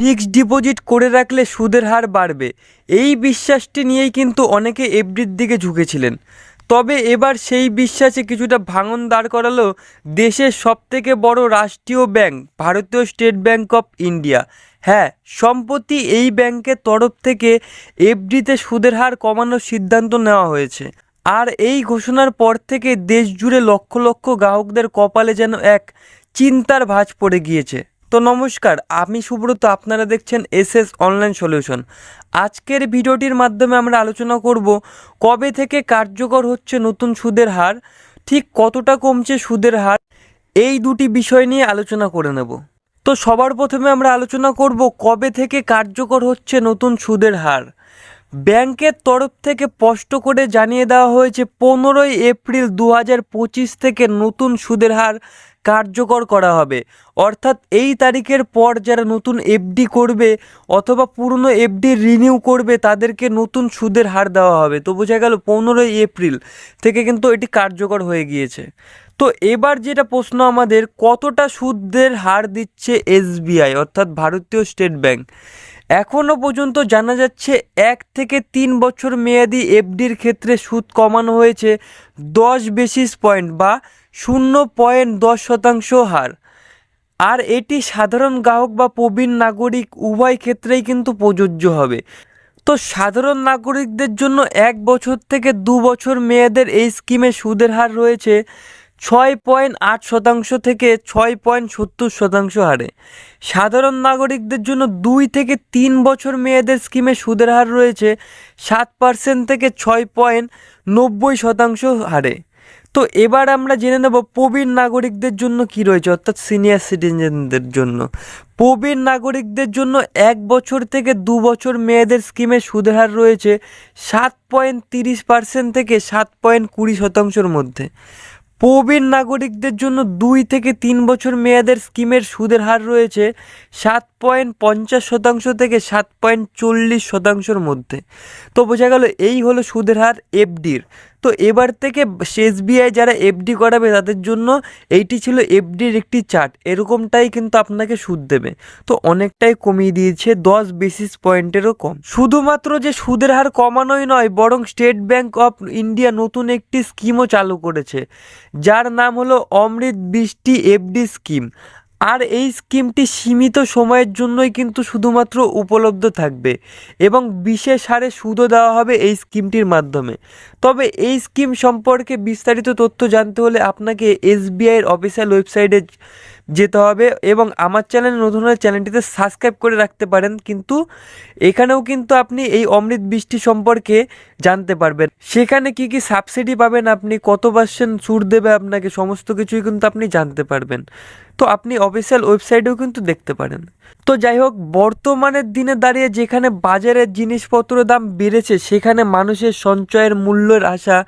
Fixed deposit করে রাখলে সুদের হার বাড়বে। এই বিশ্বাসটি নিয়েই কিন্তু অনেকে এফডির দিকে ঝুঁকেছিলেন। তবে এবার সেই বিশ্বাসে কিছুটা ভাঙন দাঁড় করালো দেশের সবথেকে বড় রাষ্ট্রীয় ব্যাংক, ভারতীয় স্টেট ব্যাংক অফ ইন্ডিয়া। হ্যাঁ সম্প্রতি এই ব্যাংকের তরফ থেকে এফডিতে সুদের হার কমানোর সিদ্ধান্ত নেওয়া হয়েছে। আর এই ঘোষণার পর থেকে দেশ জুড়ে লক্ষ লক্ষ গ্রাহকদের কপালে যেন এক চিন্তার ভাঁজ পড়ে গিয়েছে। তো নমস্কার, আমি সুব্রত, আপনারা দেখছেন এস এস অনলাইন সলিউশন। আজকের ভিডিওটির মাধ্যমে আমরা আলোচনা করব কবে থেকে কার্যকর হচ্ছে নতুন সুদের হার, ঠিক কতটা কমছে সুদের হার, এই দুটি বিষয় নিয়ে আলোচনা করে নেব। তো সবার প্রথমে আমরা আলোচনা করব কবে থেকে কার্যকর হচ্ছে নতুন সুদের হার। ব্যাংকের তরফ থেকে স্পষ্ট করে জানিয়ে দেওয়া হয়েছে, পনেরোই এপ্রিল দু হাজার পঁচিশ থেকে নতুন সুদের হার কার্যকর করা হবে। অর্থাৎ এই তারিখের পর যারা নতুন এফডি করবে অথবা পুরনো এফডি রিনিউ করবে, তাদেরকে নতুন সুদের হার দেওয়া হবে। তো বোঝা গেল পনেরোই এপ্রিল থেকে কিন্তু এটি কার্যকর হয়ে গিয়েছে। তো এবার যেটা প্রশ্ন আমাদের, কতটা সুদের হার দিচ্ছে এসবিআই অর্থাৎ ভারতীয় স্টেট ব্যাংক? এখনও পর্যন্ত জানা যাচ্ছে এক থেকে তিন বছর মেয়াদি এফডির ক্ষেত্রে সুদ কমানো হয়েছে দশ বেসিস পয়েন্ট বা শূন্য পয়েন্ট দশ শতাংশ হার। আর এটি সাধারণ গ্রাহক বা প্রবীণ নাগরিক উভয় ক্ষেত্রেই কিন্তু প্রযোজ্য হবে। তো সাধারণ নাগরিকদের জন্য এক বছর থেকে দু বছর মেয়াদের এই স্কিমে সুদের হার রয়েছে ছয় পয়েন্ট আট শতাংশ থেকে ছয় পয়েন্ট সত্তর শতাংশ হারে। সাধারণ নাগরিকদের জন্য দুই থেকে তিন বছর মেয়াদের স্কিমে সুদের হার রয়েছে সাত পার্সেন্ট থেকে ছয় পয়েন্ট নব্বই শতাংশ হারে। তো এবার আমরা জেনে নেব প্রবীণ নাগরিকদের জন্য কি রয়েছে, অর্থাৎ সিনিয়র সিটিজেনদের জন্য। প্রবীণ নাগরিকদের জন্য এক বছর থেকে দু বছর মেয়েদের স্কিমে সুদের হার রয়েছে সাত পয়েন্ট তিরিশ পার্সেন্ট থেকে সাত পয়েন্ট কুড়ি শতাংশের মধ্যে। প্রবীণ নাগরিকদের জন্য দুই থেকে তিন বছর মেয়াদের স্কিমের সুদের হার রয়েছে সাত পয়েন্ট পঞ্চাশ শতাংশ থেকে সাত পয়েন্ট চল্লিশ শতাংশের মধ্যে। তো বোঝা গেল এই হলো সুদের হার, এফডির। তো এবার থেকে এসবিআই যারা এফডি করাবে তাদের জন্য এইটি ছিল এফডির একটি চার্ট এরকমটাই কিন্তু আপনাকে সুদ দেবে। তো অনেকটাই কমিয়ে দিয়েছে, দশ বেসিস পয়েন্টেরও কম। শুধুমাত্র যে সুদের হার কমানোই নয়, বরং স্টেট ব্যাংক অফ ইন্ডিয়া নতুন একটি স্কিমও চালু করেছে। যার নাম হলো অমৃত বৃষ্টি এফডি স্কিম আর এই স্কিমটি সীমিত সময়ের জন্যই কিন্তু শুধুমাত্র উপলব্ধ থাকবে এবং বিশেষ হারে সুদও দেওয়া হবে এই স্কিমটির মাধ্যমে। তবে এই স্কিম সম্পর্কে বিস্তারিত তথ্য জানতে হলে আপনাকে এসবিআইয়ের অফিসিয়াল ওয়েবসাইটে যেতে হবে এবং আমার চ্যানেল নতুন হলে চ্যানেলটিতে সাবস্ক্রাইব করে রাখতে পারেন, কিন্তু এখানেও কিন্তু আপনি এই অমৃত বৃষ্টি সম্পর্কে জানতে পারবেন। সেখানে কি কি সাবসিডি পাবেন আপনি, কত পার্সেন্ট সুর দেবে আপনাকে, সমস্ত কিছুই কিন্তু আপনি জানতে পারবেন। তো আপনি অফিসিয়াল ওয়েবসাইটেও কিন্তু দেখতে পারেন। তো যাই হোক, বর্তমানের দিনে দাঁড়িয়ে যেখানে বাজারের জিনিসপত্র দাম বেড়েছে, সেখানে মানুষের সঞ্চয়ের মূল্যের আশা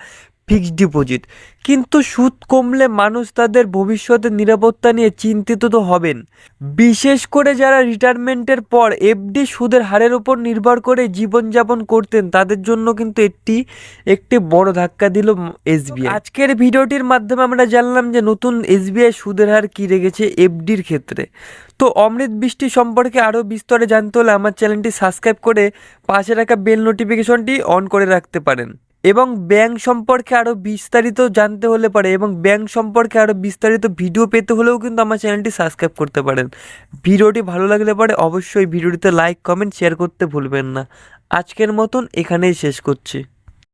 ফিক্সড ডিপোজিট কিন্তু সুদ কমলে মানুষ তাদের ভবিষ্যতের নিরাপত্তা নিয়ে চিন্তিত তো হবেন। বিশেষ করে যারা রিটায়ারমেন্টের পর এফডি সুদের হারের উপর নির্ভর করে জীবনযাপন করতেন তাদের জন্য কিন্তু একটি একটি বড় ধাক্কা দিল এসবিআই আজকের ভিডিওটির মাধ্যমে আমরা জানলাম যে নতুন এসবিআই সুদের হার কী রেখেছে এফডির ক্ষেত্রে। তো অমৃত বৃষ্টি সম্পর্কে আরও বিস্তরে জানতে হলে আমার চ্যানেলটি সাবস্ক্রাইব করে পাশে রাখা বেল নোটিফিকেশনটি অন করে রাখতে পারেন। এবং ব্যাংক সম্পর্কে আরও বিস্তারিত জানতে হলে পারে এবং ব্যাংক সম্পর্কে আরও বিস্তারিত ভিডিও পেতে হলেও কিন্তু আমার চ্যানেলটি সাবস্ক্রাইব করতে পারেন। ভিডিওটি ভালো লাগলে পরে অবশ্যই ভিডিওটিতে লাইক কমেন্ট শেয়ার করতে ভুলবেন না। আজকের মতন এখানেই শেষ করছি।